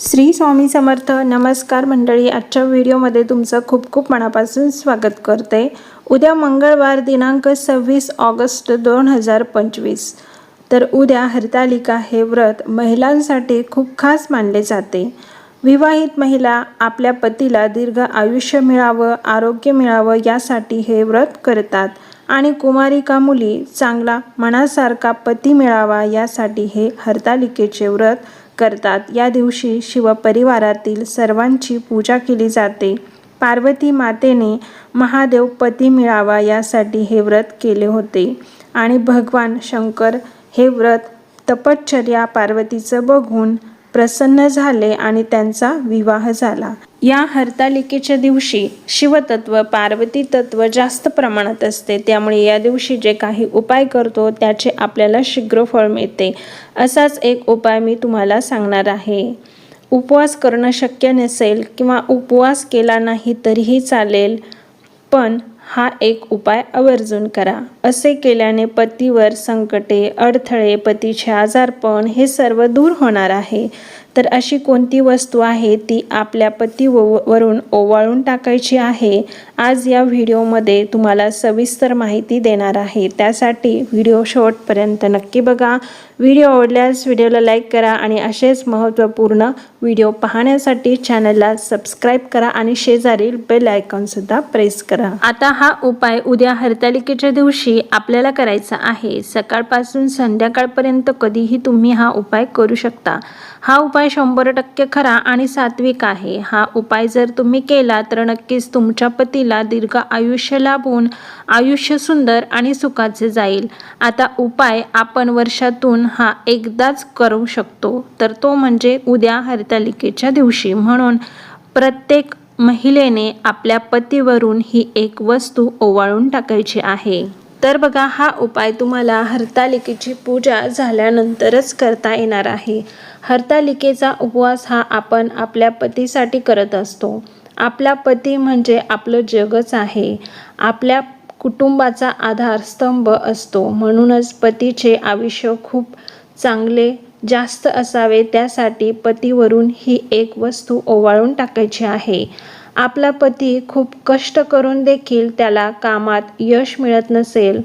श्री स्वामी समर्थ नमस्कार मंडळी. आजच्या व्हिडिओमध्ये तुमचं खूप खूप मनापासून स्वागत करते. उद्या मंगळवार दिनांक सव्वीस ऑगस्ट दोन हजार पंचवीस. तर उद्या हरतालिका हे व्रत महिलांसाठी खूप खास मानले जाते. विवाहित महिला आपल्या पतीला दीर्घ आयुष्य मिळावं आरोग्य मिळावं यासाठी हे व्रत करतात. आणि कुमारिका मुली चांगला मनासारखा पती मिळावा यासाठी हे हरतालिकेचे व्रत करतात. या दिवशी शिवपरिवारातील सर्वांची पूजा केली जाते. पार्वती मातेने महादेव पती मिळावा यासाठी हे व्रत केले होते. आणि भगवान शंकर हे व्रत तपश्चर्या पार्वतीचं बघून प्रसन्न झाले आणि त्यांचा विवाह झाला. या हरतालिकेच्या दिवशी शिवतत्व पार्वती तत्व जास्त प्रमाणात असते. त्यामुळे या दिवशी जे काही उपाय करतो त्याचे आपल्याला शीघ्र फळ मिळते. असाच एक उपाय मी तुम्हाला सांगणार आहे. उपवास करणं शक्य नसेल किंवा उपवास केला नाही तरीही चालेल पण हा एक उपाय आवर्जून करा. असे केल्याने पतीवर संकटे अडथळे पतीचे आजारपण हे सर्व दूर होणार आहे. तर अशी कोणती वस्तू आहे ती आपल्या पती वरून ओवाळून टाकायची आहे? आज या व्हिडिओमध्ये तुम्हाला सविस्तर माहिती देणार आहे. त्यासाठी व्हिडिओ शेवटपर्यंत नक्की बघा. व्हिडिओ आवडल्यास व्हिडिओला लाईक करा आणि असेच महत्त्वपूर्ण व्हिडिओ पाहण्यासाठी चॅनलला सबस्क्राईब करा आणि शेजारील बेल आयकॉनसुद्धा प्रेस करा. आता हा उपाय उद्या हरतालिकेच्या दिवशी आपल्याला करायचा आहे. सकाळपासून संध्याकाळपर्यंत कधीही तुम्ही हा उपाय करू शकता. हा उपाय शंभर टक्के खरा आणि सात्विक आहे. हा उपाय जर तुम्ही केला तर नक्कीच तुमच्या पतीला दीर्घ आयुष्य लाभून आयुष्य सुंदर आणि सुखाचे जाईल. आता उपाय आपण वर्षातून हा एकदाच करू शकतो. तर तो म्हणजे उद्या हरतालिकेच्या दिवशी म्हणून प्रत्येक महिलेने आपल्या पतीवरून ही एक वस्तू ओवाळून टाकायची आहे तर बघा हा उपाय तुम्हाला हरतालिकेची पूजा झाल्यानंतरच करता येणार आहे हरतालिकेचा उपवास हा आपण आपल्या पतीसाठी करत असतो आपला पती म्हणजे आपलं जगच आहे आपल्या कुटुंबाचा आधारस्तंभ असतो म्हणूनच पतीचे आयुष्य खूप चांगले जास्त असावे त्यासाठी पतीवरून ही एक वस्तू ओवाळून टाकायची आहे. आपला पती खूप कष्ट करून देखील त्याला कामात यश मिळत नसेल.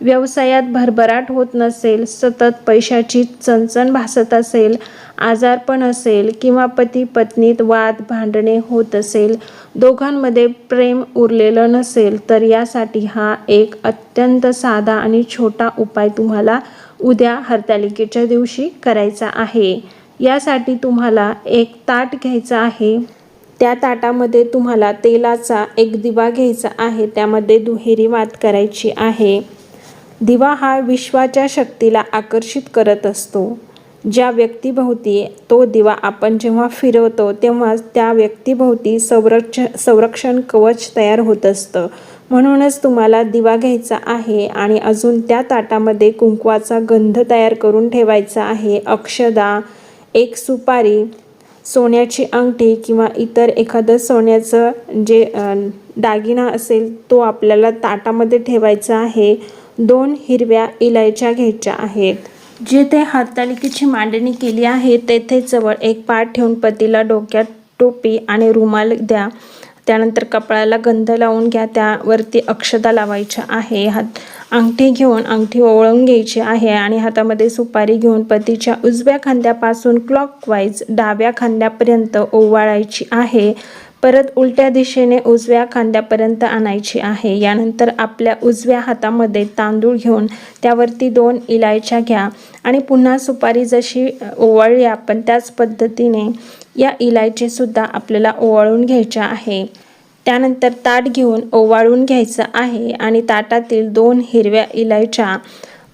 व्यवसायात भरभराट होत नसेल सतत पैशाची चणचण भासत असेल आजारपण असेल किंवा पती पत्नीत वाद भांडणे होत असेल दोघांमध्ये प्रेम उरलेलं नसेल तर यासाठी हा एक अत्यंत साधा आणि छोटा उपाय तुम्हाला उद्या हरतालिकेच्या दिवशी करायचा आहे. यासाठी तुम्हाला एक ताट घ्यायचं आहे. त्या ताटामध्ये तुम्हाला तेलाचा एक दिवा घ्यायचा आहे त्यामध्ये दुहेरी वात करायची आहे. दिवा हा विश्वाच्या शक्तीला आकर्षित करत असतो. ज्या व्यक्तीभोवती तो दिवा आपण जेव्हा फिरवतो तेव्हा त्या व्यक्तीभोवती संरक्ष संरक्षण कवच तयार होत असतं. म्हणूनच तुम्हाला दिवा घ्यायचा आहे आणि अजून त्या ताटामध्ये कुंकवाचा गंध तयार करून ठेवायचा आहे. अक्षदा एक सुपारी सोन्याची अंगठी किंवा इतर एखादं सोन्याचं जे दागिना असेल तो आपल्याला ताटामध्ये ठेवायचा आहे. दोन हिरव्या इलायच्या घ्यायच्या आहेत. जेथे हरतालिकेची मांडणी केली आहे तेथे जवळ एक पाठ ठेवून पतीला डोक्यात टोपी आणि रुमाल द्या. त्यानंतर कपाळाला गंध लावून घ्या. त्यावरती अक्षता लावायच्या आहे. हात अंगठी घेऊन अंगठी ओवळून घ्यायची आहे आणि हातामध्ये सुपारी घेऊन पतीच्या उजव्या खांद्यापासून क्लॉकवाईज डाव्या खांद्यापर्यंत ओवाळायची आहे. परत उलट्या दिशेने उजव्या खांद्यापर्यंत आणायची आहे. यानंतर आपल्या उजव्या हातामध्ये तांदूळ घेऊन त्यावरती दोन इलायच्या घ्या आणि पुन्हा सुपारी जशी ओवाळली आपण त्याच पद्धतीने या इलायचीसुद्धा आपल्याला ओवाळून घ्यायच्या आहे. त्यानंतर ताट घेऊन ओवाळून घ्यायचं आहे आणि ताटातील दोन हिरव्या इलायच्या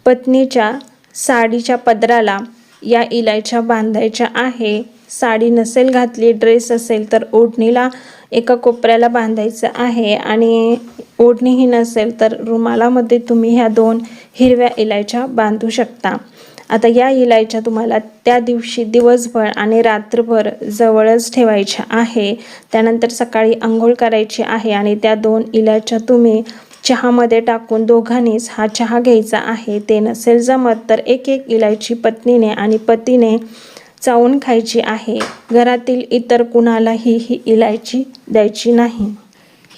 पत्नीच्या साडीच्या पदराला या इलायच्या बांधायच्या आहे. साडी नसेल घातली ड्रेस असेल तर ओढणीला एका कोपऱ्याला बांधायचं आहे आणि ओढणीही नसेल तर रुमालामध्ये तुम्ही ह्या दोन हिरव्या इलायच्या बांधू शकता. आता या इलायच्या तुम्हाला त्या दिवशी दिवसभर आणि रात्रभर जवळच ठेवायच्या आहे. त्यानंतर सकाळी आंघोळ करायची आहे आणि त्या दोन इलायच्या तुम्ही चहामध्ये टाकून दोघांनीच हा चहा घ्यायचा आहे. ते नसेल जमत तर एक एक इलायची पत्नीने आणि पतीने चावून खायची आहे. घरातील इतर कुणालाही ही इलायची द्यायची नाही.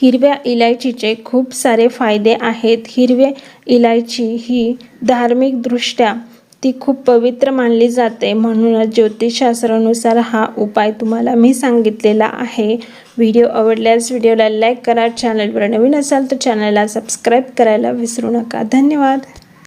हिरव्या इलायचीचे खूप सारे फायदे आहेत. हिरव्या इलायची ही धार्मिकदृष्ट्या ती खूप पवित्र मानली जाते. म्हणूनच ज्योतिषशास्त्रानुसार हा उपाय तुम्हाला मी सांगितलेला आहे. व्हिडिओ आवडल्यास व्हिडिओला लाईक करा. चॅनलवर नवीन असाल तर चॅनलला सबस्क्राईब करायला विसरू नका. धन्यवाद.